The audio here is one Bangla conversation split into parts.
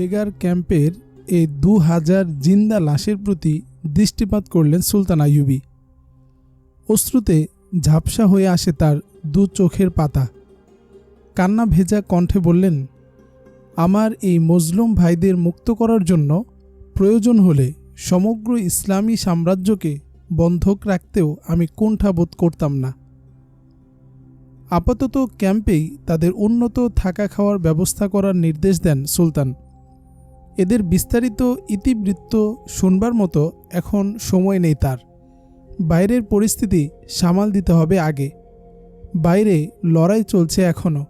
বেগার ক্যাম্পের এই দু হাজার জিন্দা লাশের প্রতি দৃষ্টিপাত করলেন সুলতান আইয়ুবি। অশ্রুতে ঝাপসা হয়ে আসে তার দু চোখের পাতা। কান্না ভেজা কণ্ঠে বললেন, আমার এই মজলুম ভাইদের মুক্ত করার জন্য প্রয়োজন হলে সমগ্র ইসলামী সাম্রাজ্যকে বন্ধক রাখতেও আমি কুণ্ঠাবোধ করতাম না। আপাতত ক্যাম্পেই তাদের উন্নত থাকা খাওয়ার ব্যবস্থা করার নির্দেশ দেন সুলতান। এদের বিস্তারিত ইতিবৃত্ত শুনবার মতো এখন সময় নেই তার। বাইরের পরিস্থিতি সামাল দিতে হবে আগে। বাইরে লড়াই চলছে এখনও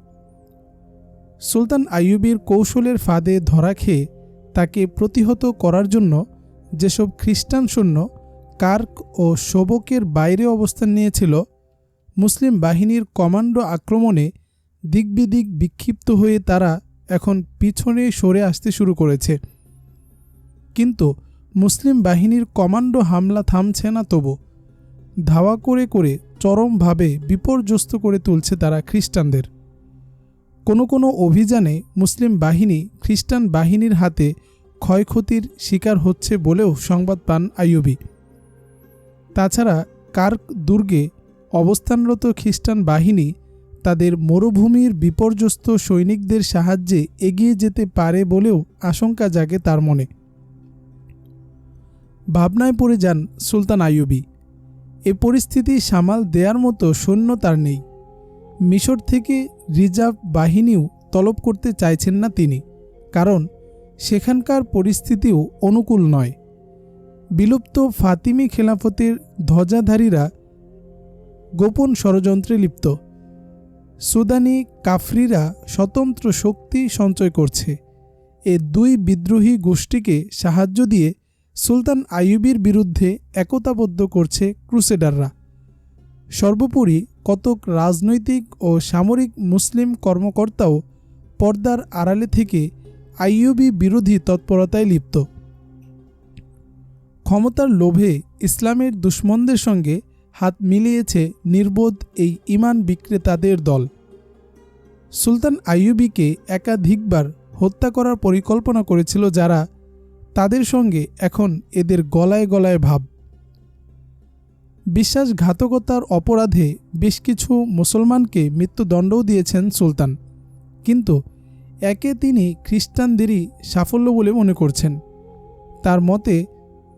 সুলতান আইয়ুবির কৌশলের ফাঁদে ধরা খেয়ে তাকে প্রতিহত করার জন্য যেসব খ্রিস্টান সৈন্য কার্ক ও শোবকের বাইরে অবস্থান নিয়েছিল, মুসলিম বাহিনীর কমান্ডো আক্রমণে দিকবিদিক বিক্ষিপ্ত হয়ে তারা এখন পিছনে সরে আসতে শুরু করেছে। কিন্তু মুসলিম বাহিনীর কমান্ডো হামলা থামছে না তবু। ধাওয়া করে করে চরমভাবে বিপর্যস্ত করে তুলছে তারা খ্রিস্টানদের। কোনো কোনো অভিযানে মুসলিম বাহিনী খ্রিস্টান বাহিনীর হাতে ক্ষয়ক্ষতির শিকার হচ্ছে বলেও সংবাদ পান আইয়ুবি। তাছাড়া কার্ক দুর্গে অবস্থানরত খ্রিস্টান বাহিনী তাদের মরুভূমির বিপর্যস্ত সৈনিকদের সাহায্যে এগিয়ে যেতে পারে বলেও আশঙ্কা জাগে তার মনে। ভাবনায় পড়ে যান সুলতান আইয়ুবি। এ পরিস্থিতি সামাল দেওয়ার মতো সৈন্য তার নেই। মিশর থেকে রিজার্ভ বাহিনীও তলব করতে চাইছেন না তিনি, কারণ সেখানকার পরিস্থিতিও অনুকূল নয়। বিলুপ্ত ফাতিমি খেলাফতের ধ্বজাধারীরা গোপন ষড়যন্ত্রে লিপ্ত। সুদানি কাফরিরা স্বতন্ত্র শক্তি সঞ্চয় করছে। এ দুই বিদ্রোহী গোষ্ঠীকে সাহায্য দিয়ে সুলতান আইয়ুবির বিরুদ্ধে একতাবদ্ধ করছে ক্রুসেডাররা। সর্বোপরি কতক রাজনৈতিক ও সামরিক মুসলিম কর্মকর্তাও পর্দার আড়ালে থেকে আইয়ুবি বিরোধী তৎপরতায় লিপ্ত। ক্ষমতার লোভে ইসলামের দুশ্মনদের সঙ্গে হাত মিলিয়েছে নির্বোধ এই ইমান বিক্রেতাদের দল। সুলতান আইয়ুবিকে একাধিকবার হত্যা করার পরিকল্পনা করেছিল যারা তাদের সঙ্গে এখন এদের গলায় গলায় ভাব। বিশ্বাসঘাতকতার অপরাধে বেশ কিছু মুসলমানকে মৃত্যুদণ্ডও দিয়েছেন সুলতান, কিন্তু একে তিনি খ্রিস্টানদেরই সাফল্য বলে মনে করছেন। তার মতে,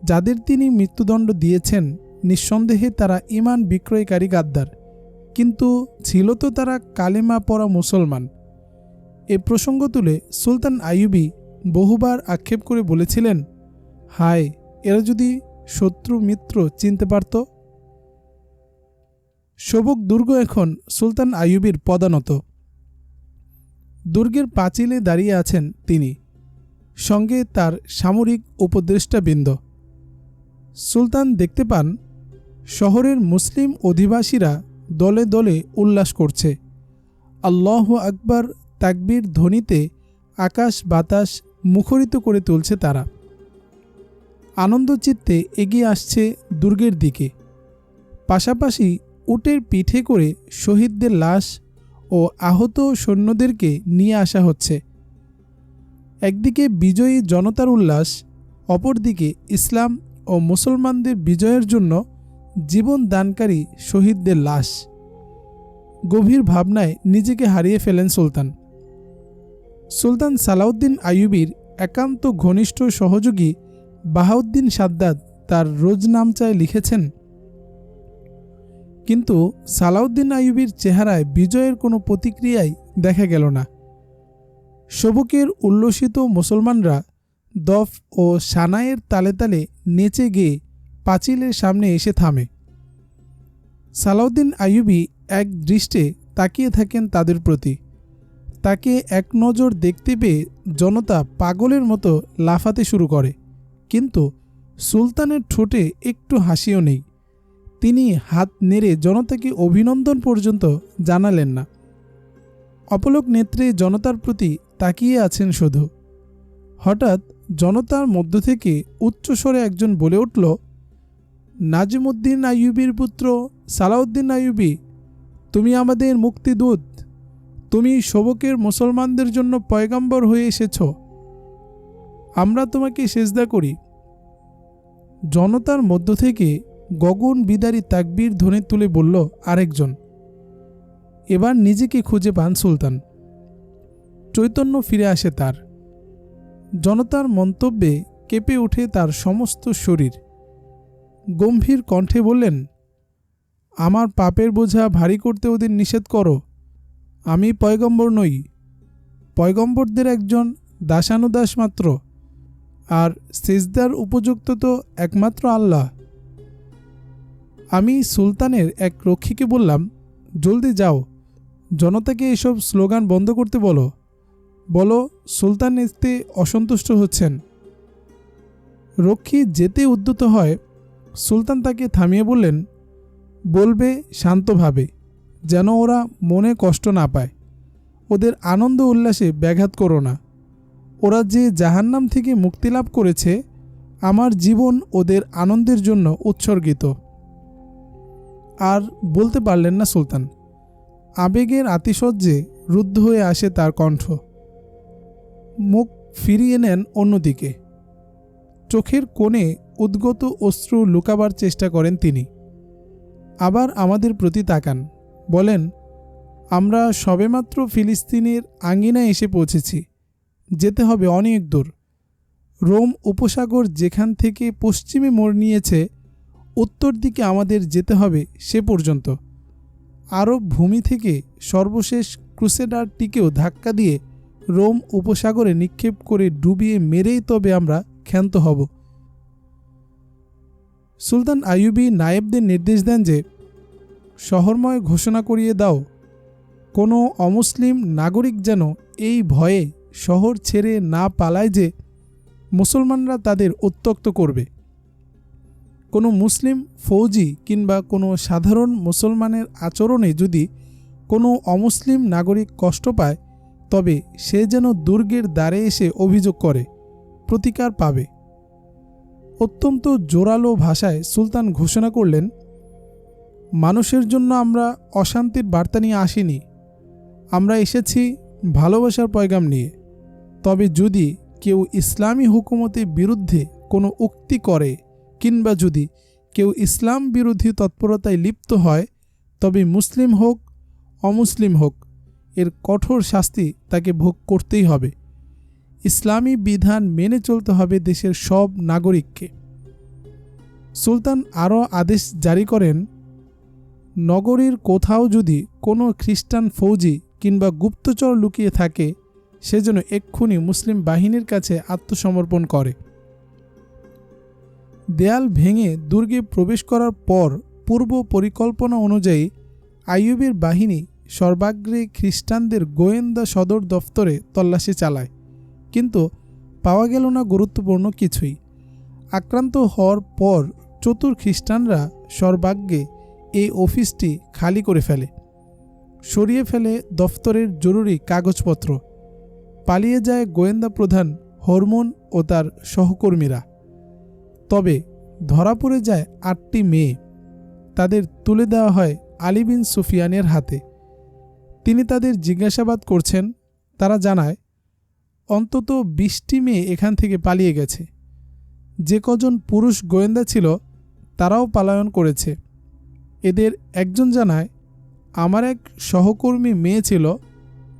যাদের তিনি মৃত্যুদণ্ড দিয়েছেন নিঃসন্দেহে তারা ইমান বিক্রয়কারী গাদ্দার। কিন্তু ছিল তো তারা কালেমা পড়া মুসলমান। এ প্রসঙ্গ তুলে সুলতান আইয়ুবি বহুবার আক্ষেপ করে বলেছিলেন, হায়, এরা যদি শত্রু মিত্র চিনতে পারত? শোভক দুর্গ এখন সুলতান আইয়ুবির পদানত। দুর্গের পাঁচিলে দাঁড়িয়ে আছেন তিনি, সঙ্গে তার সামরিক উপদেষ্টাবৃন্দ। সুলতান দেখতে পান শহরের মুসলিম অধিবাসীরা দলে দলে উল্লাস করছে। আল্লাহ আকবর তাকবির ধ্বনিতে আকাশ বাতাস মুখরিত করে তুলছে তারা। আনন্দচিত্তে এগিয়ে আসছে দুর্গের দিকে। পাশাপাশি উটের পিঠে করে শহীদদের লাশ ও আহত সৈন্যদেরকে নিয়ে আসা হচ্ছে। একদিকে বিজয়ী জনতার উল্লাস, অপরদিকে ইসলাম ও মুসলমানদের বিজয়ের জন্য জীবন দানকারী শহীদদের লাশ। গভীর ভাবনায় নিজেকে হারিয়ে ফেলেন সুলতান। সুলতান সালাউদ্দিন আইয়ুবির একান্ত ঘনিষ্ঠ সহযোগী বাহাউদ্দিন সাদ্দাদ তার রোজনামচায় লিখেছেন, কিন্তু সালাউদ্দিন আইয়ুবির চেহারায় বিজয়ের কোনো প্রতিক্রিয়াই দেখা গেল না। শবকের উল্লসিত মুসলমানরা দফ ও সানায়ের তালে তালে নেচে গিয়ে পাঁচিলের সামনে এসে থামে। সালাউদ্দিন আইয়ুবি এক দৃষ্টে তাকিয়ে থাকেন তাদের প্রতি। তাকে এক নজর দেখতে পেয়ে জনতা পাগলের মতো লাফাতে শুরু করে। কিন্তু সুলতানের ঠোঁটে একটু হাসিও নেই। তিনি হাত নেড়ে জনতাকে অভিনন্দন পর্যন্ত জানালেন না। অপলক নেত্রে জনতার প্রতি তাকিয়ে আছেন শুধু। হঠাৎ জনতার মধ্য থেকে উচ্চস্বরে একজন বলে উঠল নাজিমুদ্দিন আইয়ুবির পুত্র সালাউদ্দিন আইয়ুবি, তুমি আমাদের মুক্তিদূত। তুমি শোবকের মুসলমানদের জন্য পয়গাম্বর হয়ে এসেছ। আমরা তোমাকে সেজদা করি। জনতার মধ্য থেকে গগন বিদারী তাকবীর ধ্বনি তুলে বলল আরেকজন, এবার নিজেকে খুঁজে পান সুলতান। চৈতন্য ফিরে আসে তার। জনতার মন্তব্যে কেঁপে ওঠে তার সমস্ত শরীর। গম্ভীর কণ্ঠে বললেন, আমার পাপের বোঝা ভারী করতে ওদের নিষেধ করো। আমি পয়গম্বর নই, পয়গম্বরদের একজন দাসানুদাস মাত্র, আর সেজদার উপযুক্ত তো একমাত্র আল্লাহ। আমি সুলতানের এক রক্ষীকে বললাম, জলদি যাও, জনতাকে এসব স্লোগান বন্ধ করতে বলো। বলো, সুলতান এতে অসন্তুষ্ট হচ্ছেন। রক্ষী যেতে উদ্যত হয় সুলতান তাকে থামিয়ে বললেন, বলবে শান্তভাবে, যেন ওরা মনে কষ্ট না পায়। ওদের আনন্দ উল্লাসে ব্যাঘাত করো না। ওরা যে জাহান্নাম থেকে মুক্তি লাভ করেছে, আমার জীবন ওদের আনন্দের জন্য উৎসর্গিত। আর বলতে পারলেন না সুলতান। আবেগের আতিশয্যে রুদ্ধ হয়ে আসে তার কণ্ঠ। মুখ ফিরিয়ে নেন অন্যদিকে। চোখের কোণে উদ্গত অশ্রু লুকাবার চেষ্টা করেন তিনি। আবার আমাদের প্রতি তাকান, বলেন, আমরা সবেমাত্র ফিলিস্তিনের আঙ্গিনায় এসে পৌঁছেছি, যেতে হবে অনেক দূর। রোম উপসাগর যেখান থেকে পশ্চিমে মোড় নিয়েছে, উত্তর দিকে আমাদের যেতে হবে সে পর্যন্ত। আরব ভূমি থেকে সর্বশেষ ক্রুসেডারটিকেও ধাক্কা দিয়ে রোম উপসাগরে নিক্ষেপ করে ডুবিয়ে মেরেই তবে আমরা ক্ষান্ত হব। সুলতান আইয়ুবি নায়েবদের নির্দেশ দেন যে, শহরময় ঘোষণা করিয়ে দাও। কোনো অমুসলিম নাগরিক যেন এই ভয়ে শহর ছেড়ে না পালায় যে, মুসলমানরা তাদের উত্তক্ত করবে। কোনো মুসলিম ফৌজি কিংবা কোনো সাধারণ মুসলমানের আচরণে যদি কোনো অমুসলিম নাগরিক কষ্ট পায়, তবে সে যেন দুর্গের দ্বারে এসে অভিযোগ করে, প্রতিকার পাবে। অত্যন্ত জোরালো ভাষায় সুলতান ঘোষণা করলেন, মানুষের জন্য আমরা অশান্তির বার্তা নিয়ে আসিনি। আমরা এসেছি ভালোবাসার পয়গাম নিয়ে। তবে যদি কেউ ইসলামী হুকুমতের বিরুদ্ধে কোনো উক্তি করে কিংবা যদি কেউ ইসলাম বিরোধী তৎপরতায় লিপ্ত হয়, তবে মুসলিম হোক, অমুসলিম হোক, এর কঠোর শাস্তি তাকে ভোগ করতেই হবে। ইসলামী বিধান মেনে চলতে হবে দেশের সব নাগরিককে। সুলতান আরও আদেশ জারি করেন, নগরীর কোথাও যদি কোনো খ্রিস্টান ফৌজি কিংবা গুপ্তচর লুকিয়ে থাকে, সে যেন এক্ষুনি মুসলিম বাহিনীর কাছে আত্মসমর্পণ করে। দেয়াল ভেঙে দুর্গে প্রবেশ করার পর পূর্ব পরিকল্পনা অনুযায়ী আইয়ুবের বাহিনী সর্বাগ্রে খ্রিস্টানদের গোয়েন্দা সদর দফতরে তল্লাশি চালায়। কিন্তু পাওয়া গেল না গুরুত্বপূর্ণ কিছুই। আক্রান্ত হওয়ার পর চতুর খ্রিস্টানরা সর্বাগ্যে এই অফিসটি খালি করে ফেলে। সরিয়ে ফেলে দফতরের জরুরি কাগজপত্র। পালিয়ে যায় গোয়েন্দা প্রধান হরমোন ও তার সহকর্মীরা। তবে ধরা পড়ে যায় আটটি মেয়ে। তাদের তুলে দেওয়া হয় আলী বিন সুফিয়ানের হাতে। তিনি তাদের জিজ্ঞাসাবাদ করছেন, তারা জানায় অন্তত বিশটি মেয়ে এখান থেকে পালিয়ে গেছে। যে কজন পুরুষ গোয়েন্দা ছিল, তারাও পালায়ন করেছে। এদের একজন জানায়, আমার এক সহকর্মী মেয়ে ছিল,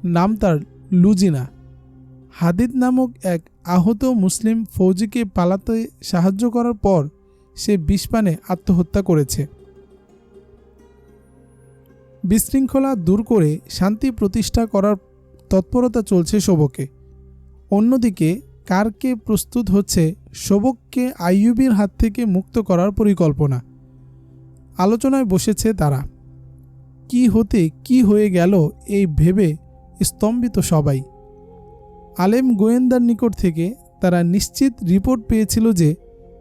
নাম তার লুজিনা। হাদিদ নামক এক আহত মুসলিম ফৌজিকে পালাতে সাহায্য করার পর সে বিষপানে আত্মহত্যা করেছে। বিশৃঙ্খলা দূর করে শান্তি প্রতিষ্ঠা করার তৎপরতা চলছে শোভকে। অন্যদিকে, কারকে প্রস্তুত হচ্ছে শোভককে আইয়ুবির হাত থেকে মুক্ত করার পরিকল্পনা। আলোচনায় বসেছে তারা, কি হতে কি হয়ে গেল এই ভেবে স্তম্ভিত সবাই। আলেম গোয়েন্দার নিকট থেকে তারা নিশ্চিত রিপোর্ট পেয়েছিল যে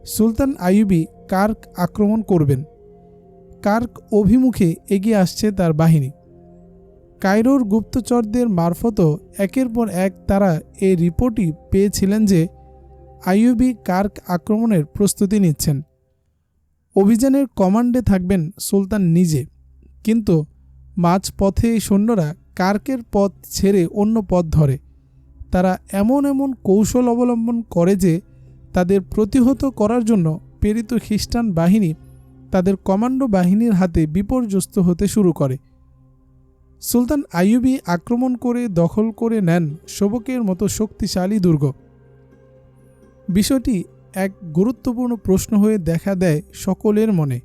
সুলতান আইয়ুবি কার্ক আক্রমণ করবেন। কার্ক অভিমুখে এগিয়ে আসছে তার বাহিনী। কায়রোর গুপ্তচরদের মারফতও একের পর এক তারা এই রিপোর্টই পেয়েছিলেন যে আইয়ুবি কার্ক আক্রমণের প্রস্তুতি নিচ্ছেন। অভিযানের কমান্ডে থাকবেন সুলতান নিজে। কিন্তু মাঝপথে সৈন্যরা কার্কের পথ ছেড়ে অন্য পথ ধরে। তারা এমন এমন কৌশল অবলম্বন করে যে তাদের প্রতিহত করার জন্য প্রেরিত খ্রিস্টান বাহিনী তাদের কমান্ডো বাহিনীর হাতে বিপর্যস্ত হতে শুরু করে। সুলতান আইয়ুবি আক্রমণ করে দখল করে নেন শোবকের মতো শক্তিশালী দুর্গ। বিষয়টি এক গুরুত্বপূর্ণ প্রশ্ন হয়ে দেখা দেয় সকলের মনে।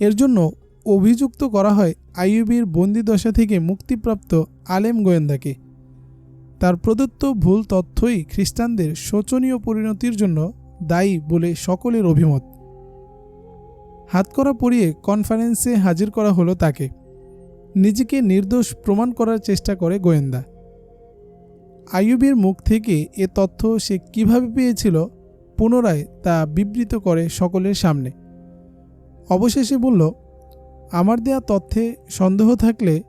এর জন্য অভিযুক্ত করা হয় আইয়ুবির বন্দিদশা থেকে মুক্তিপ্রাপ্ত আলেম গোয়েন্দাকে। তার প্রদত্ত ভুল তথ্যই খ্রিস্টানদের শোচনীয় পরিণতির জন্য দায়ী বলে সকলের অভিমত। হাতকড়া পরিয়ে কনফারেন্সে হাজির করা হলো তাকে। নিজেকে নির্দোষ প্রমাণ করার চেষ্টা করে গোয়েন্দা। আইয়ুবের মুখ থেকে এ তথ্য সে কীভাবে পেয়েছিল পুনরায় তা বিবৃত করে সকলের সামনে। অবশেষে বলল, আমার দেয়া তথ্যে সন্দেহ থাকলে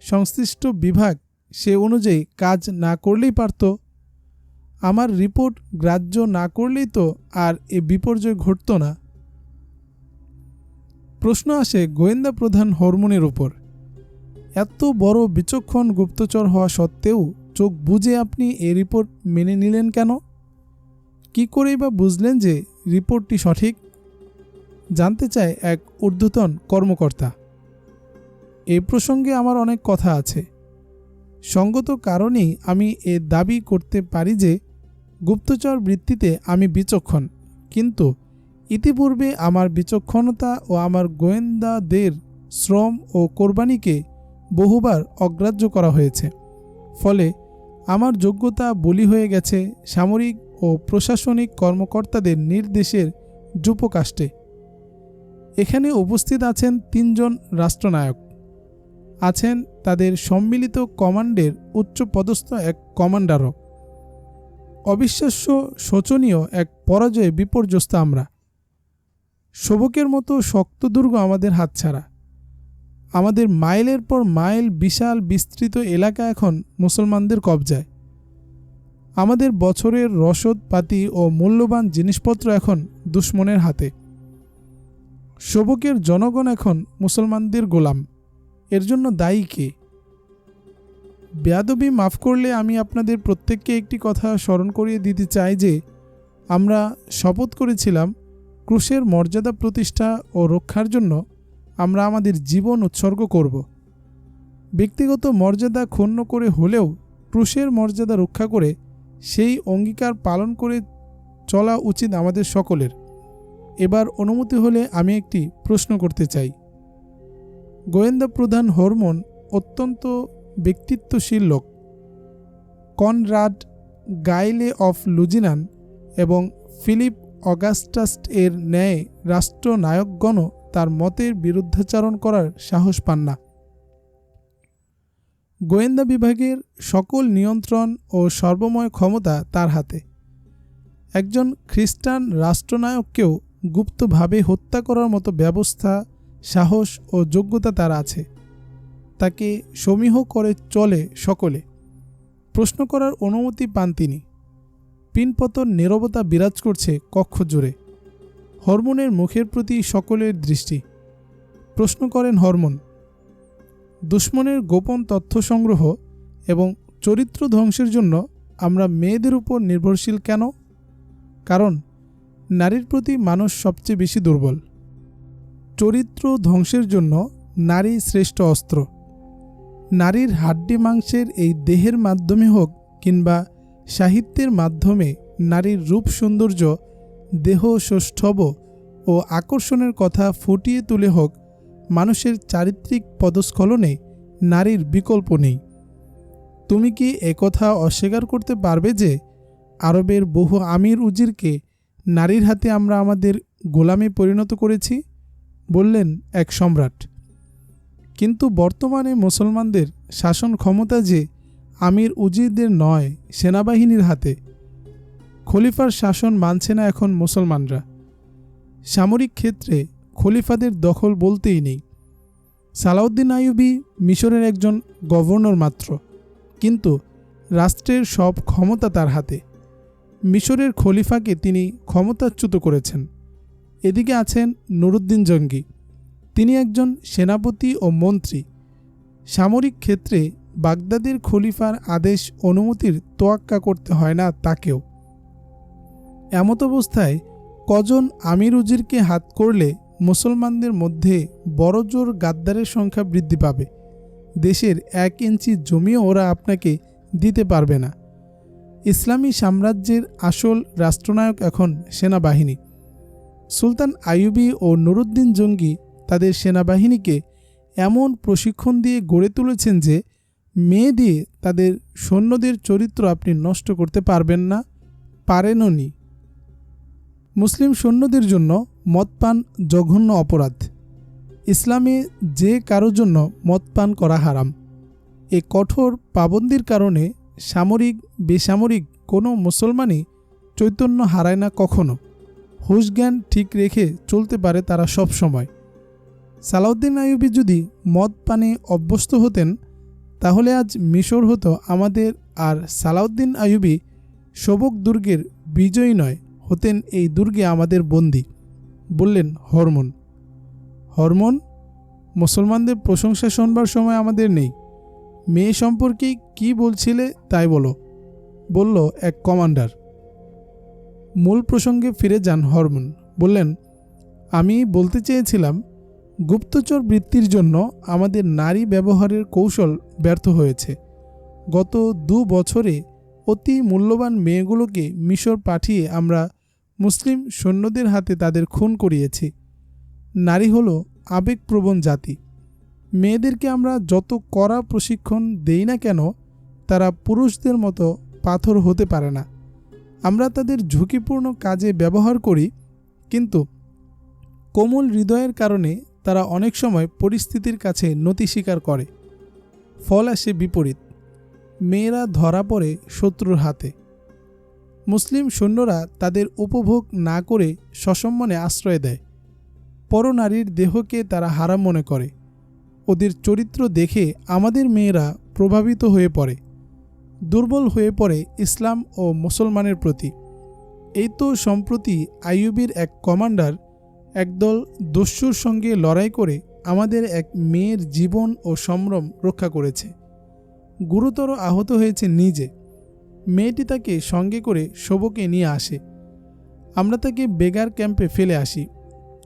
সংশ্লিষ্ট বিভাগ সে অনুযায়ী কাজ না করলেই পারত। আমার রিপোর্ট গ্রাহ্য না করলেই তো আর এ বিপর্যয় ঘটত না। প্রশ্ন আসে গোয়েন্দা প্রধান হরমোনের উপর। এত বড় বিচক্ষণ গুপ্তচর হওয়া সত্ত্বেও চোখ বুঝে আপনি এ রিপোর্ট মেনে নিলেন কেন? কি করেই বা বুঝলেন যে রিপোর্টটি সঠিক? জানতে চায় এক ঊর্ধ্বতন কর্মকর্তা। এই প্রসঙ্গে আমার অনেক কথা আছে। সঙ্গত কারণেই আমি এ দাবি করতে পারি যে গুপ্তচর বৃত্তিতে আমি বিচক্ষণ, কিন্তু ইতিপূর্বে আমার বিচক্ষণতা ও আমার গোয়েন্দাদের শ্রম ও কোরবানিকে বহুবার অগ্রাহ্য করা হয়েছে। ফলে আমার যোগ্যতা বলি হয়ে গেছে সামরিক ও প্রশাসনিক কর্মকর্তাদের নির্দেশের যুপকাষ্টে এখানে উপস্থিত আছেন তিনজন রাষ্ট্রনায়ক। আছেন তাদের সম্মিলিত কমান্ডের উচ্চপদস্থ এক কমান্ডারও। অবিশ্বাস্য শোচনীয় এক পরাজয়ে বিপর্যস্ত আমরা। শোভকের মতো শক্ত দুর্গ আমাদের হাতছাড়া। আমাদের মাইলের পর মাইল বিশাল বিস্তৃত এলাকা এখন মুসলমানদের কবজায়। আমাদের বছরের রসদপাতি ও মূল্যবান জিনিসপত্র এখন দুশ্মনের হাতে। শোভকের জনগণ এখন মুসলমানদের গোলাম। এর জন্য দায়ী কে? বেয়াদবি মাফ করলে আমি আপনাদের প্রত্যেককে একটি কথা স্মরণ করিয়ে দিতে চাই যে, আমরা শপথ করেছিলাম ক্রুশের মর্যাদা প্রতিষ্ঠা ও রক্ষার জন্য আমরা আমাদের জীবন উৎসর্গ করব। ব্যক্তিগত মর্যাদা ক্ষুণ্ণ করে হলেও ক্রুশের মর্যাদা রক্ষা করে সেই অঙ্গীকার পালন করে চলা উচিত আমাদের সকলের। এবার অনুমতি হলে আমি একটি প্রশ্ন করতে চাই। গোয়েন্দা প্রধান হরমোন অত্যন্ত ব্যক্তিত্বশীল লোক। কনরাড গাইলে অফ লুজিনান এবং ফিলিপ অগাস্টাস এর ন্যায় রাষ্ট্রনায়কগণও তার মতের বিরুদ্ধাচারণ করার সাহস পান না। গোয়েন্দা বিভাগের সকল নিয়ন্ত্রণ ও সর্বময় ক্ষমতা তার হাতে। একজন খ্রিস্টান রাষ্ট্রনায়ককেও গুপ্তভাবে হত্যা করার মতো ব্যবস্থা, সাহস ও যোগ্যতা তার আছে। তাকে সমীহ করে চলে সকলে। প্রশ্ন করার অনুমতি পান তিনি। পিনপতন নীরবতা বিরাজ করছে কক্ষ জুড়ে। হরমোনের মুখের প্রতি সকলের দৃষ্টি। প্রশ্ন করেন হরমোন, দুশ্মনের গোপন তথ্য সংগ্রহ এবং চরিত্র ধ্বংসের জন্য আমরা মেয়েদের উপর নির্ভরশীল কেন? কারণ, নারীর প্রতি মানুষ সবচেয়ে বেশি দুর্বল। চরিত্র ধ্বংসের জন্য নারী শ্রেষ্ঠ অস্ত্র। নারীর হাড্ডি মাংসের এই দেহের মাধ্যমে হোক কিংবা সাহিত্যের মাধ্যমে নারীর রূপ সৌন্দর্য দেহ সৌষ্ঠব ও আকর্ষণের কথা ফুটিয়ে তুলে হোক, মানুষের চারিত্রিক পদস্খলনে নারীর বিকল্প নেই। তুমি কি একথা অস্বীকার করতে পারবে যে, আরবের বহু আমির উজিরকে নারীর হাতে আমরা আমাদের গোলামে পরিণত করেছি? বললেন এক সম্রাট। কিন্তু বর্তমানে মুসলমানদের শাসন ক্ষমতা যে আমির উজিরদের নয়, সেনাবাহিনীর হাতে খলিফার শাসন মানছে না এখন মুসলমানরা। সামরিক ক্ষেত্রে খলিফাদের দখল বলতেই নেই। সালাউদ্দিন আইয়ুবি মিশরের একজন গভর্নর মাত্র, কিন্তু রাষ্ট্রের সব ক্ষমতা তার হাতে। মিশরের খলিফাকে তিনি ক্ষমতাচ্যুত করেছেন। এদিকে আছেন নুরুদ্দিন জঙ্গি। তিনি একজন সেনাপতি ও মন্ত্রী। সামরিক ক্ষেত্রে বাগদাদের খলিফার আদেশ অনুমতির তোয়াক্কা করতে হয় না তাকেও। এমত অবস্থায় কজন আমির উজিরকে হাত করলে মুসলমানদের মধ্যে বড়জোর গাদ্দারের সংখ্যা বৃদ্ধি পাবে। দেশের এক ইঞ্চি জমিও ওরা আপনাকে দিতে পারবে না। ইসলামী সাম্রাজ্যের আসল রাষ্ট্রনায়ক এখন সেনাবাহিনী। সুলতান আইয়ুবি ও নুরুদ্দিন জঙ্গি তাদের সেনাবাহিনীকে এমন প্রশিক্ষণ দিয়ে গড়ে তুলেছেন যে, মেয়ে দিয়ে তাদের সৈন্যদের চরিত্র আপনি নষ্ট করতে পারবেন না পারেনও নি মুসলিম সৈন্যদের জন্য মদ পান জঘন্য অপরাধ। ইসলামে যে কারোর জন্য মদ পান করা হারাম। এ কঠোর পাবন্দির কারণে সামরিক, বেসামরিক কোনো মুসলমানই চৈতন্য হারায় না কখনো। হুশ জ্ঞান ঠিক রেখে চলতে পারে তারা সব সময়। সালাউদ্দিন আইয়ুবি যদি মদ পানে অভ্যস্ত হতেন, তাহলে আজ মিশর হতো আমাদের আর সালাউদ্দিন আইয়ুবি সবক দুর্গের বিজয়ী নয়। হতেন এই দুর্গে আমাদের বন্দী। বললেন, হরমোন। হরমোন? মুসলমানদের প্রশংসা শোনবার সময় আমাদের নেই। মেয়ে সম্পর্কে কি বলছিলে তাই বলো। বলল, এক কমান্ডার। মূল প্রসঙ্গে ফিরে যান হরমোন। বললেন, আমি বলতে চেয়েছিলাম, গুপ্তচর বৃত্তির জন্য আমাদের নারী ব্যবহারের কৌশল ব্যর্থ হয়েছে। গত দু বছরে অতি মূল্যবান মেয়েগুলোকে মিশর পাঠিয়ে আমরা মুসলিম সৈন্যদের হাতে তাদের খুন করিয়েছি। নারী হলো আবেগপ্রবণ জাতি। মেয়েদেরকে আমরা যত কড়া প্রশিক্ষণ দেই না কেন, তারা পুরুষদের মতো পাথর হতে পারে না। আমরা তাদের ঝুঁকিপূর্ণ কাজে ব্যবহার করি, কিন্তু কোমল হৃদয়ের কারণে তারা অনেক সময় পরিস্থিতির কাছে নতি স্বীকার করে। ফল আসে বিপরীত। মেয়েরা ধরা পড়ে শত্রুর হাতে। মুসলিম সৈন্যরা তাদের উপভোগ না করে সসম্মানে আশ্রয় দেয়। পরনারীর দেহকে তারা হারাম মনে করে। ওদের চরিত্র দেখে আমাদের মেয়েরা প্রভাবিত হয়ে পড়ে। দুর্বল হয়ে পড়ে ইসলাম ও মুসলমানের প্রতি। এই তো সম্প্রতি আইয়ুবির এক কমান্ডার একদল দস্যুর সঙ্গে লড়াই করে আমাদের এক মেয়ের জীবন ও সম্ভ্রম রক্ষা করেছে। গুরুতর আহত হয়েছে নিজে। মেয়েটি তাকে সঙ্গে করে শোভকে নিয়ে আসে। আমরা তাকে বেগার ক্যাম্পে ফেলে আসি,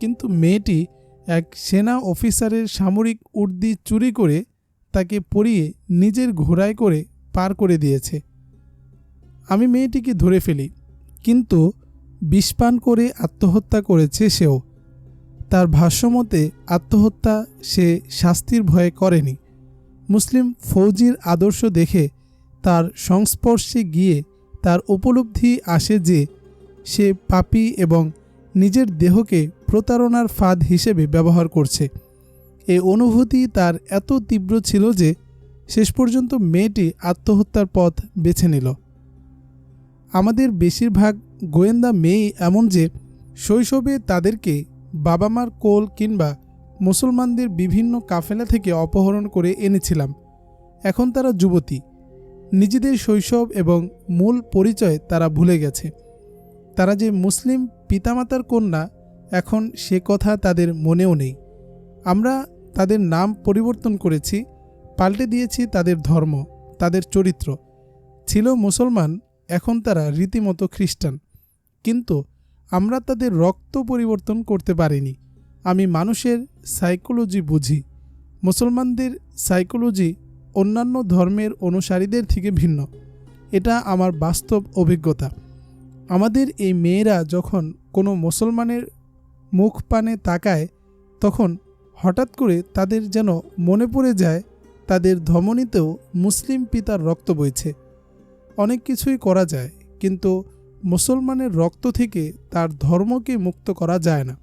কিন্তু মেয়েটি এক সেনা অফিসারের সামরিক উর্দি চুরি করে তাকে পরিয়ে নিজের ঘোড়ায় করে পার করে দিয়েছে। আমি মেয়েটিকে ধরে ফেলি, কিন্তু বিষপান করে আত্মহত্যা করেছে সেও। তার ভাষ্যমতে, আত্মহত্যা সে শাস্তির ভয়ে করেনি। মুসলিম ফৌজির আদর্শ দেখে তার সংস্পর্শে গিয়ে তার উপলব্ধি আসে যে সে পাপী এবং নিজের দেহকে প্রতারণার ফাঁদ হিসেবে ব্যবহার করছে। এ অনুভূতি তার এত তীব্র ছিল যে শেষ পর্যন্ত মেয়েটি আত্মহত্যার পথ বেছে নিল। আমাদের বেশিরভাগ গোয়েন্দা মেয়ে এমন যে শৈশবে তাদেরকে বাবা মার কোল কিংবা মুসলমানদের বিভিন্ন কাফেলা থেকে অপহরণ করে এনেছিলাম। এখন তারা যুবতী। নিজেদের শৈশব এবং মূল পরিচয় তারা ভুলে গেছে। তারা যে মুসলিম পিতামাতার কন্যা, এখন সে কথা তাদের মনেও নেই। আমরা তাদের নাম পরিবর্তন করেছি, পাল্টে দিয়েছি তাদের ধর্ম, তাদের চরিত্র। ছিল মুসলমান, এখন তারা রীতিমতো খ্রিস্টান। কিন্তু আমরা তাদের রক্ত পরিবর্তন করতে পারিনি। আমি মানুষের সাইকোলজি বুঝি, মুসলমানদের সাইকোলজি অন্যান্য ধর্মের অনুসারীদের থেকে ভিন্ন। এটা আমার বাস্তব অভিজ্ঞতা। আমাদের এই মেয়েরা যখন কোনো মুসলমানের মুখ পানে তাকায়, তখন হঠাৎ করে তাদের যেন মনে পড়ে যায়, তাদের ধমনীতেও মুসলিম পিতার রক্ত বইছে। অনেক কিছুই করা যায়, কিন্তু মুসলমানের রক্ত থেকে তার ধর্মকে মুক্ত করা যায় না।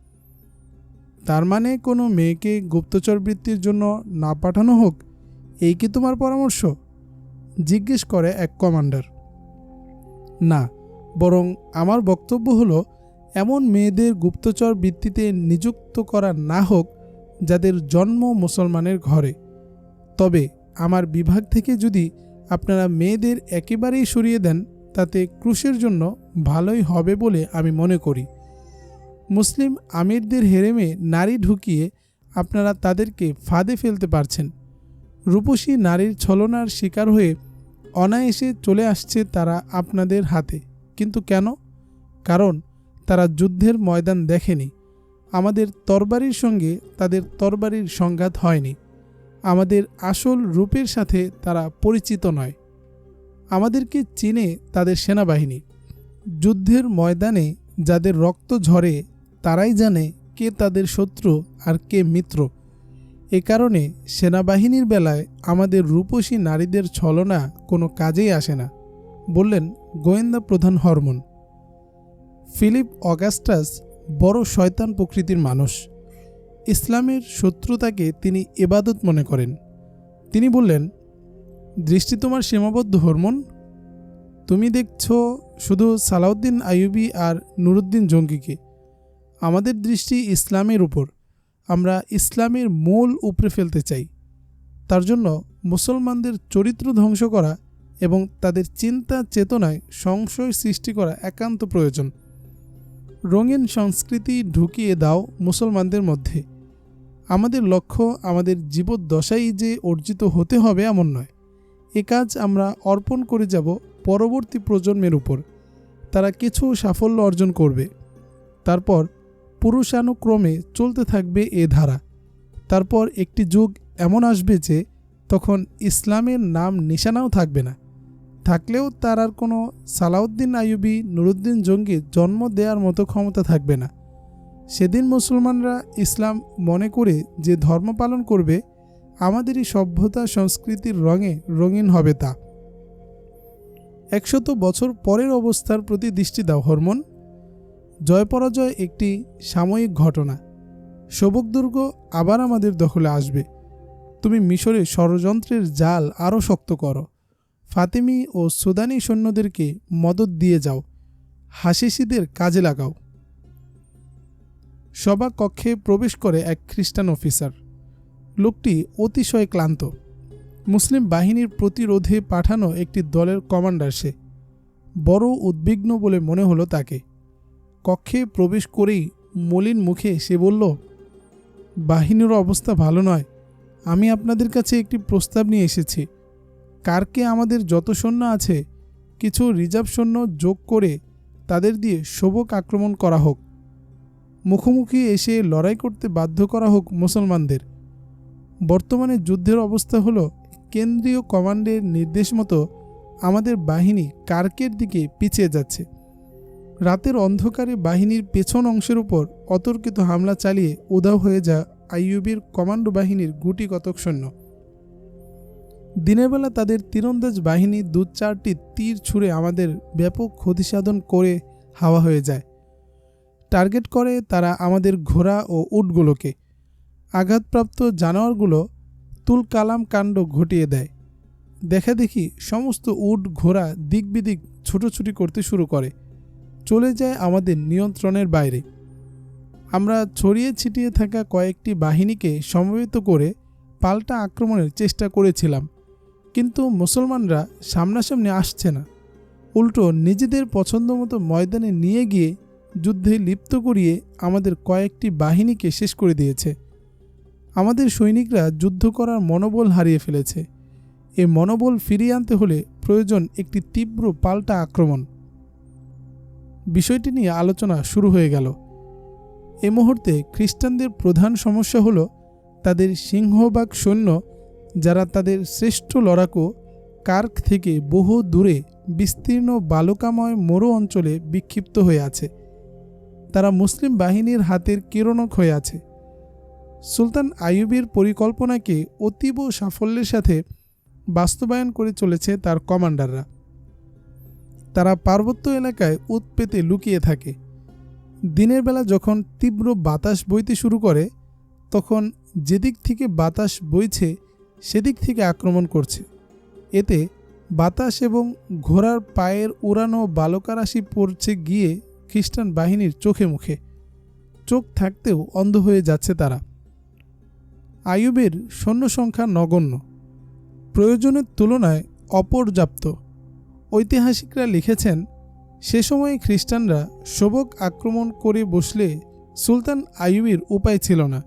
তার মানে কোনো মেয়েকে গুপ্তচরবৃত্তির জন্য না পাঠানো হোক এই কি তোমার পরামর্শ? জিজ্ঞেস করে এক কমান্ডার। না, বরং আমার বক্তব্য হলো, এমন মেয়েদের গুপ্তচর বৃত্তিতে নিযুক্ত করা না হোক যাদের জন্ম মুসলমানের ঘরে। তবে আমার বিভাগ থেকে যদি আপনারা মেয়েদের একেবারেই সরিয়ে দেন, তাতে ক্রুশের জন্য ভালোই হবে বলে আমি মনে করি। মুসলিম আমিরদের হেরেমে নারী ঢুকিয়ে আপনারা তাদেরকে ফাঁদে ফেলতে পারছেন। রূপসী নারীর ছলনার শিকার হয়ে অনায়াসে চলে আসছে তারা আপনাদের হাতে। কিন্তু কেন? কারণ তারা যুদ্ধের ময়দান দেখেনি। আমাদের তরবারির সঙ্গে তাদের তরবারির সংঘাত হয়নি। আমাদের আসল রূপের সাথে তারা পরিচিত নয়। আমাদেরকে চিনে তাদের সেনাবাহিনী। যুদ্ধের ময়দানে যাদের রক্ত ঝরে, তারাই জানে কে তাদের শত্রু আর কে মিত্র। এ কারণে সেনাবাহিনীর বেলায় আমাদের রূপসী নারীদের ছলনা কোনো কাজেই আসে না, বললেন গোয়েন্দা প্রধান হরমোন। ফিলিপ অগাস্টাস বড় শয়তান প্রকৃতির মানুষ। ইসলামের শত্রুতাকে তিনি এবাদত মনে করেন। তিনি বললেন, দৃষ্টি তোমার সীমাবদ্ধ, হরমোন। তুমি দেখছ শুধু সালাউদ্দিন আইয়ুবি আর নুরুদ্দিন জঙ্গিকে। আমাদের দৃষ্টি ইসলামের উপর। আমরা ইসলামের মূল উপরে ফেলতে চাই। তার জন্য মুসলমানদের চরিত্র ধ্বংস করা এবং তাদের চিন্তা চেতনায় সংশয় সৃষ্টি করা একান্ত প্রয়োজন। রঙিন সংস্কৃতি ঢুকিয়ে দাও মুসলমানদের মধ্যে। আমাদের লক্ষ্য আমাদের জীবদ্দশাই যে অর্জিত হতে হবে এমন নয়। এ কাজ আমরা অর্পণ করে যাব পরবর্তী প্রজন্মের উপর। তারা কিছু সাফল্য অর্জন করবে। তারপর পুরুষানুক্রমে চলতে থাকবে এ ধারা। তারপর একটি যুগ এমন আসবে যে, তখন ইসলামের নাম নিশানাও থাকবে না। থাকলেও তার আর কোনো সালাউদ্দিন আইয়ুবি নুরুদ্দিন জঙ্গি জন্ম দেওয়ার মতো ক্ষমতা থাকবে না। সেদিন মুসলমানরা ইসলাম মনে করে যে ধর্ম পালন করবে, আমাদেরই সভ্যতা সংস্কৃতির রঙে রঙিন হবে তা। একশত বছর পরের অবস্থার প্রতি দৃষ্টি দাও, হরমোন। জয় পরাজয় একটি সাময়িক ঘটনা। সবক দুর্গ আবার আমাদের দখলে আসবে। তুমি মিশরে ষড়যন্ত্রের জাল আরও শক্ত করো। ফাতিমি ও সুদানি সৈন্যদেরকে মদত দিয়ে যাও। হাসিসিদের কাজে লাগাও। সভা কক্ষে প্রবেশ করে এক খ্রিস্টান অফিসার। লোকটি অতিশয় ক্লান্ত। মুসলিম বাহিনীর প্রতিরোধে পাঠানো একটি দলের কমান্ডার সে। বড় উদ্বিগ্ন বলে মনে হলো তাকে। কক্ষে প্রবেশ করেই মলিন মুখে সে বলল, বাহিনীর অবস্থা ভালো নয়। আমি আপনাদের কাছে একটি প্রস্তাব নিয়ে এসেছি। কারকে আমাদের যত সৈন্য আছে, কিছু রিজার্ভ সৈন্য যোগ করে তাদের দিয়ে শোভক আক্রমণ করা হোক। মুখোমুখি এসে লড়াই করতে বাধ্য করা হোক মুসলমানদের। বর্তমানে যুদ্ধের অবস্থা হলো, কেন্দ্রীয় কমান্ডের নির্দেশ মতো আমাদের বাহিনী কার্কের দিকে পিছিয়ে যাচ্ছে। রাতের অন্ধকারে বাহিনীর পেছন অংশের উপর অতর্কিত হামলা চালিয়ে উধাও হয়ে যা আইয়ুবির কমান্ডো বাহিনীর গুটি কতক সৈন্য। দিনের বেলা তাদের তীরন্দাজ বাহিনী দু চারটি তীর ছুঁড়ে আমাদের ব্যাপক ক্ষতিসাধন করে হাওয়া হয়ে যায়। টার্গেট করে তারা আমাদের ঘোড়া ও উটগুলোকে। আঘাতপ্রাপ্ত জানোয়ারগুলো তুল কালাম কাণ্ড ঘটিয়ে দেয়। দেখা দেখি সমস্ত উট ঘোড়া দিক বিদিক ছুটোছুটি করতে শুরু করে। চলে যায় আমাদের নিয়ন্ত্রণের বাইরে। আমরা ছড়িয়ে ছিটিয়ে থাকা কয়েকটি বাহিনীকে সমবেত করে পাল্টা আক্রমণের চেষ্টা করেছিলাম, কিন্তু মুসলমানরা সামনাসামনি আসছে না। উল্টো নিজেদের পছন্দ মতো ময়দানে নিয়ে গিয়ে যুদ্ধে লিপ্ত করিয়ে আমাদের কয়েকটি বাহিনীকে শেষ করে দিয়েছে। আমাদের সৈনিকরা যুদ্ধ করার মনোবল হারিয়ে ফেলেছে। এ মনোবল ফিরিয়ে আনতে হলে প্রয়োজন একটি তীব্র পাল্টা আক্রমণ। বিষয়টি নিয়ে আলোচনা শুরু হয়ে গেল। এ মুহূর্তে খ্রিস্টানদের প্রধান সমস্যা হলো তাদের সিংহবাগ সৈন্য, যারা তাদের শ্রেষ্ঠ লড়াকু কার্ক থেকে বহু দূরে বিস্তীর্ণ বালুকাময় মরু অঞ্চলে বিক্ষিপ্ত হয়ে আছে। তারা মুসলিম বাহিনীর হাতের কিরণক হয়ে আছে। সুলতান আইয়ুবের পরিকল্পনাকে অতীব সাফল্যের সাথে বাস্তবায়ন করে চলেছে তার কমান্ডাররা। তারা পার্বত্য এলাকায় উৎপেতে লুকিয়ে থাকে। দিনের বেলা যখন তীব্র বাতাস বইতে শুরু করে, তখন যেদিক থেকে বাতাস বইছে, সেদিক থেকে আক্রমণ করছে। এতে বাতাস এবং ঘোড়ার পায়ের উড়ানো বালকারাশি পড়ছে গিয়ে খ্রিস্টান বাহিনীর চোখে মুখে। চোখ থাকতেও অন্ধ হয়ে যাচ্ছে তারা। আয়ুবের সৈন্য সংখ্যা নগণ্য। প্রয়োজনের তুলনায় অপর্যাপ্ত। ঐতিহাসিকরা লিখেছেন, সে সময়ে খ্রিস্টানরা শোভক আক্রমণ করে বসলে সুলতান আইয়ুবের উপায় ছিল না।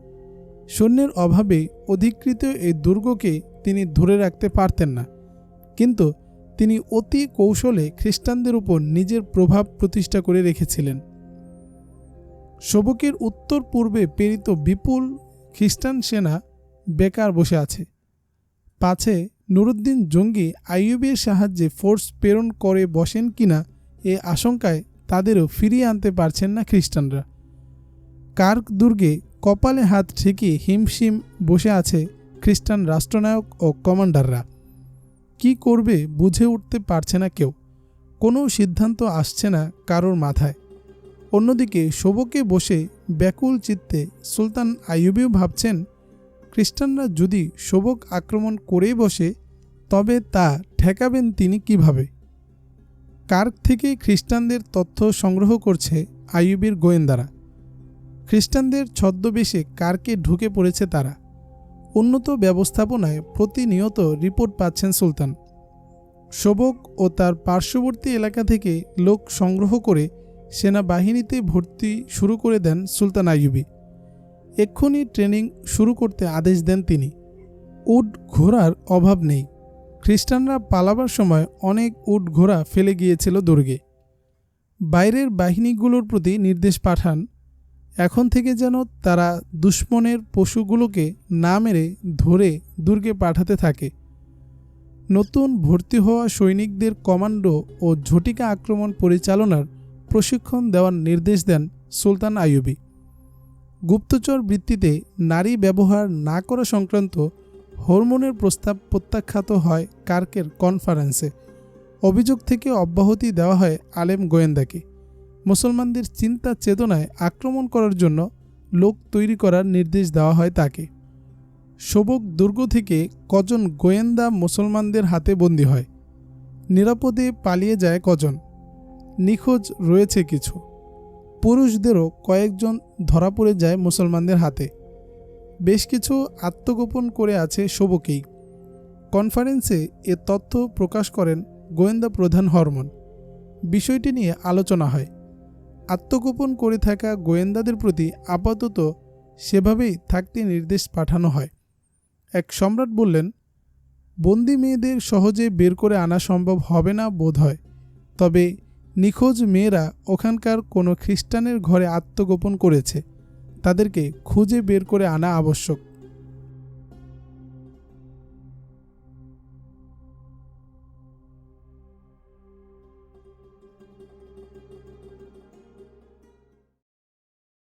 সৈন্যের অভাবে অধিকৃত এই দুর্গকে তিনি ধরে রাখতে পারতেন না। কিন্তু তিনি অতি কৌশলে খ্রিস্টানদের উপর নিজের প্রভাব প্রতিষ্ঠা করে রেখেছিলেন। শোবকের উত্তর পূর্বে প্রেরিত বিপুল খ্রিস্টান সেনা বেকার বসে আছে। পাছে নুরুদ্দিন জঙ্গি আইয়ুবের সাহায্যে ফোর্স প্রেরণ করে বসেন কিনা এ আশঙ্কায় তাদেরও ফিরিয়ে আনতে পারছেন না খ্রিস্টানরা। কার্ক দুর্গে কপালে হাত ঠেকিয়ে হিমশিম বসে আছে খ্রিস্টান রাষ্ট্রনায়ক ও কমান্ডাররা। কি করবে বুঝে উঠতে পারছে না কেউ। কোনো সিদ্ধান্ত আসছে না কারোর মাথায়। অন্যদিকে শোভকে বসে ব্যাকুল চিত্তে সুলতান আইয়ুবিও ভাবছেন খ্রিস্টানরা যদি শোভক আক্রমণ করেই বসে, তবে তা ঠেকাবেন তিনি কীভাবে? কার্ক থেকে খ্রিস্টানদের তথ্য সংগ্রহ করছে আইয়ুবের গোয়েন্দারা? খ্রিস্টানদের ছদ্মবেশে কার্কে ঢুকে পড়েছে তারা? উন্নত ব্যবস্থাপনায় প্রতিনিয়ত রিপোর্ট পাচ্ছেন সুলতান। শোভক ও তার পার্শ্ববর্তী এলাকা থেকে লোক সংগ্রহ করে সেনাবাহিনীতে ভর্তি শুরু করে দেন সুলতান আইয়ুবি। এক্ষুনি ট্রেনিং শুরু করতে আদেশ দেন তিনি। উট ঘোড়ার অভাব নেই। খ্রিস্টানরা পালাবার সময় অনেক উট ঘোড়া ফেলে গিয়েছিল দুর্গে। বাইরের বাহিনীগুলোর প্রতি নির্দেশ পাঠান। এখন থেকে যেন তারা দুশ্মনের পশুগুলোকে না মেরে ধরে দুর্গে পাঠাতে থাকে। নতুন ভর্তি হওয়া সৈনিকদের কমান্ডো ও ঝটিকা আক্রমণ পরিচালনার প্রশিক্ষণ দেওয়ার নির্দেশ দেন সুলতান আইয়ুবি। গুপ্তচর বৃত্তিতে নারী ব্যবহার না করা সংক্রান্ত হরমোনের প্রস্তাব প্রত্যাখ্যাত হয় কার্কের কনফারেন্সে। অভিযোগ থেকে অব্যাহতি দেওয়া হয় আলেম গোয়েন্দাকে। মুসলমানদের চিন্তা চেতনায় আক্রমণ করার জন্য লোক তৈরি করার নির্দেশ দেওয়া হয় তাকে। শোভক দুর্গ থেকে কজন গোয়েন্দা মুসলমানদের হাতে বন্দী হয়? নিরাপদে পালিয়ে যায় কজন? নিখোঁজ রয়েছে কিছু। পুরুষদেরও কয়েকজন ধরা পড়ে যায় মুসলমানদের হাতে। বেশ কিছু আত্মগোপন করে আছে শোভকেই কনফারেন্সে এ তথ্য প্রকাশ করেন গোয়েন্দা প্রধান হরমোন। বিষয়টি নিয়ে আলোচনা হয়। আত্মগোপন করে থাকা গোয়েন্দাদের প্রতি আপাতত সেভাবেই থাকতে নির্দেশ পাঠানো হয়। এক সম্রাট বললেন, বন্দি মেয়েদের সহজে বের করে আনা সম্ভব হবে না বোধ হয় তবে নিখোঁজ মেয়েরা ওখানকার কোনো খ্রিস্টানের ঘরে আত্মগোপন করেছে। তাদেরকে খুঁজে বের করে আনা আবশ্যক।